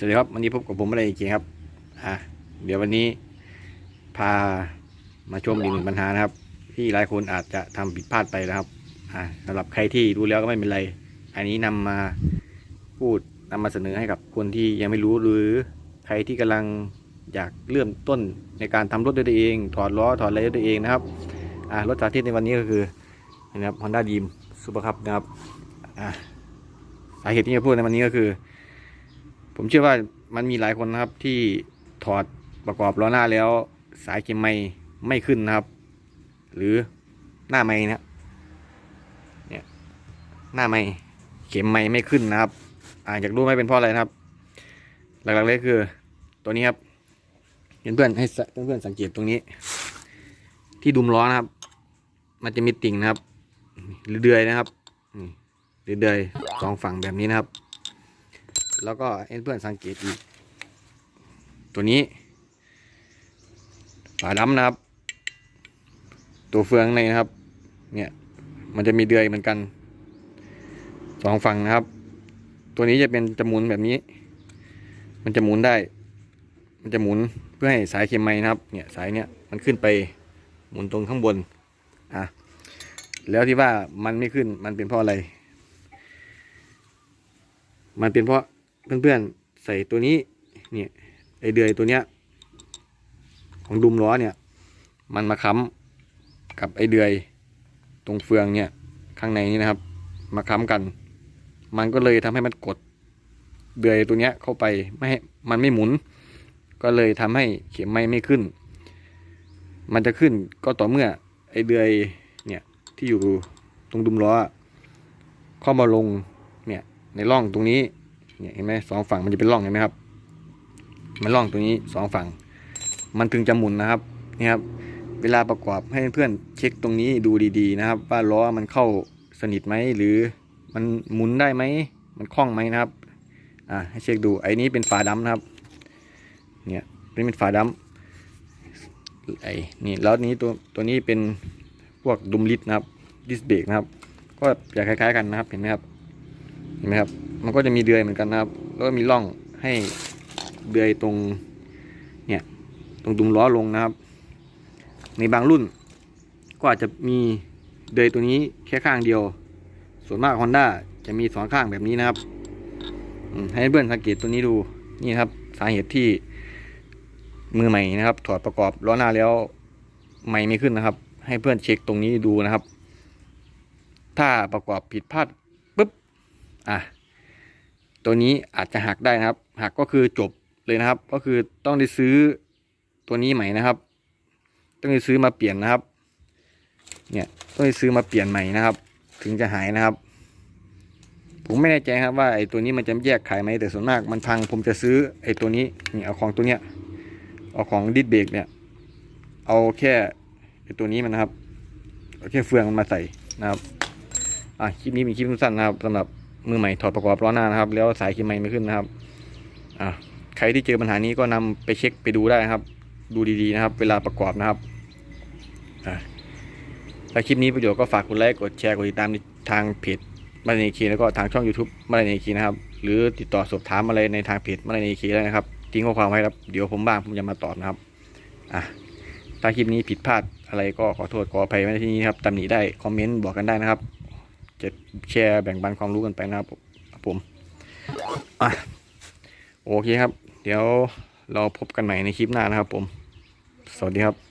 สวัสดีครับวันนี้พบกับผมอะไรอีกทีครับอะเดี๋ยววันนี้พามาชมอีกหนึ่งปัญหานะครับ ที่หลายคนอาจจะทำผิดพลาดไปนะครับอะสำหรับใครที่รู้แล้วก็ไม่เป็นไร อันนี้นำมาพูดนำมาเสนอให้กับคนที่ยังไม่รู้หรือใครที่กำลังอยากเริ่มต้นในการทำรถด้วยตัวเองถอดล้อถอดอะไรด้วยตัวเองนะครับอะรถสาธิตในวันนี้ก็คือนะครับ Honda Dream Super Cup นะครับอะสาเหตุที่จะพูดในวันนี้ก็คือ ผมเชื่อว่ามันมีหลายคนนะครับที่ถอดประกอบล้อหน้าแล้วสายเข็มไม้ไม่ขึ้นนะครับ หรือหน้าไม้นะเนี่ยหน้าไม้เข็มไม้ไม่ขึ้นนะครับอาอยากรู้ไหมเป็นเพราะอะไรนะครับ หลักๆเลยคือตัวนี้ครับเพื่อนๆให้เพื่อนๆสังเกตตรงนี้ ที่ดุมล้อนะครับ มันจะมีติ่งนะครับหรือเดือยนะครับหรือเดือยสองฝั่งแบบนี้นะครับ แล้วก็เพื่อนสังเกตอีก ตัวนี้ฝาดำนะครับ ตัวเฟืองในนะครับ เนี่ยมันจะมีเดือยเหมือนกันสองฝั่งนะครับ ตัวนี้จะเป็นจะหมุนแบบนี้ มันจะหมุนได้ มันจะหมุนเพื่อให้สายเคมไม้นะครับ เนี่ยสายเนี่ยมันขึ้นไปหมุนตรงข้างบนอะแล้วที่ว่ามันไม่ขึ้นมันเป็นเพราะอะไร มันเป็นเพราะ เพื่อนๆใส่ตัวนี้เนี่ยไอเดือยตัวเนี้ยของดุมล้อเนี่ย มันมาค้ำกับไอเดือยตรงเฟืองเนี่ยข้างในนี่นะครับ มาค้ำกัน มันก็เลยทำให้มันกดเดือยตัวเนี้ยเข้าไปไม่ให้มันไม่หมุน ก็เลยทำให้เข็มไม้ไม่ขึ้น มันจะขึ้นก็ต่อเมื่อไอเดือยเนี่ยที่อยู่ตรงดุมล้อเข้ามาลงเนี่ยในร่องตรงนี้ เนี่ยเห็นไหมสองฝั่งมันจะเป็นร่องเห็นไหมครับ มันร่องตรงนี้สองฝั่ง มันถึงจะหมุนนะครับนี่ครับ เวลาประกอบให้เพื่อนเช็คตรงนี้ดูดีๆนะครับ ว่าล้อมันเข้าสนิทไหมหรือมันหมุนได้ไหมมันคล่องไหมนะครับอ่าให้เช็คดูไอ้นี้เป็นฝาดำนะครับ เนี่ยนี่เป็นฝาดำไอ้นี่แล้วนี้ตัวตัวนี้เป็นพวกดุมลิดนะครับดิสเบรกนะครับ ก็จะคล้ายๆกันนะครับเห็นไหมครับ เห็นไหมครับ มันก็จะมีเดือยเหมือนกันนะครับ แล้วก็มีร่องให้เดือยตรงเนี่ยตรงดุมล้อลงนะครับ ในบางรุ่น ก็อาจจะมีเดือยตัวนี้แค่ข้างเดียว ส่วนมาก Honda จะมีสองข้างแบบนี้นะครับให้เพื่อนสังเกตตัวนี้ดูนี่ครับ สาเหตุที่มือใหม่นะครับ ถอดประกอบล้อหน้าแล้วไม่ไม่ขึ้นนะครับ ให้เพื่อนเช็คตรงนี้ดูนะครับ ถ้าประกอบผิดพลาด อะตัวนี้อาจจะหักได้นะครับ หักก็คือจบเลยนะครับ ก็คือต้องได้ซื้อตัวนี้ใหม่นะครับ ต้องได้ซื้อมาเปลี่ยนนะครับ เนี่ยต้องได้ซื้อมาเปลี่ยนใหม่นะครับ ถึงจะหายนะครับ ผมไม่แน่ใจครับว่าไอ้ตัวนี้มันจะแยกขายไหมแต่ส่วนมากมันพัง ผมจะซื้อไอ้ตัวนี้นี่เอาของตัวเนี้ยเอาของดิสเบรกเนี่ย เอาแค่ไอ้ตัวนี้มันนะครับเอาแค่เฟืองมันมาใส่นะครับอะคลิปนี้เป็นคลิปสั้นนะครับสำหรับ มือใหม่ถอดประกอบล้อหน้านะครับ แล้วสายคลิปใหม่ไม่ขึ้นนะครับอะใครที่เจอปัญหานี้ก็นำไปเช็คไปดูได้นะครับ ดูดีๆนะครับ เวลาประกอบนะครับอะถ้าคลิปนี้ประโยชน์ก็ฝากกดไลค์กดแชร์กดติดตามทางเพจมาในคีแล้วก็ทางช่อง YouTube มาในคีนะครับ หรือติดต่อสอบถามอะไรในทางเพจมาในคีได้นะครับทิ้งข้อความไว้ครับเดี๋ยวผมบ้างผมจะมาตอบนะครับอะถ้าคลิปนี้ผิดพลาดอะไรก็ขอโทษขออภัยไว้ในที่นี้ครับตำหนิได้คอมเมนต์บอกกันได้นะครับ จะแชร์แบ่งปันความรู้กันไปนะครับผมอะโอเคครับ เดี๋ยวเราพบกันใหม่ในคลิปหน้านะครับผม สวัสดีครับ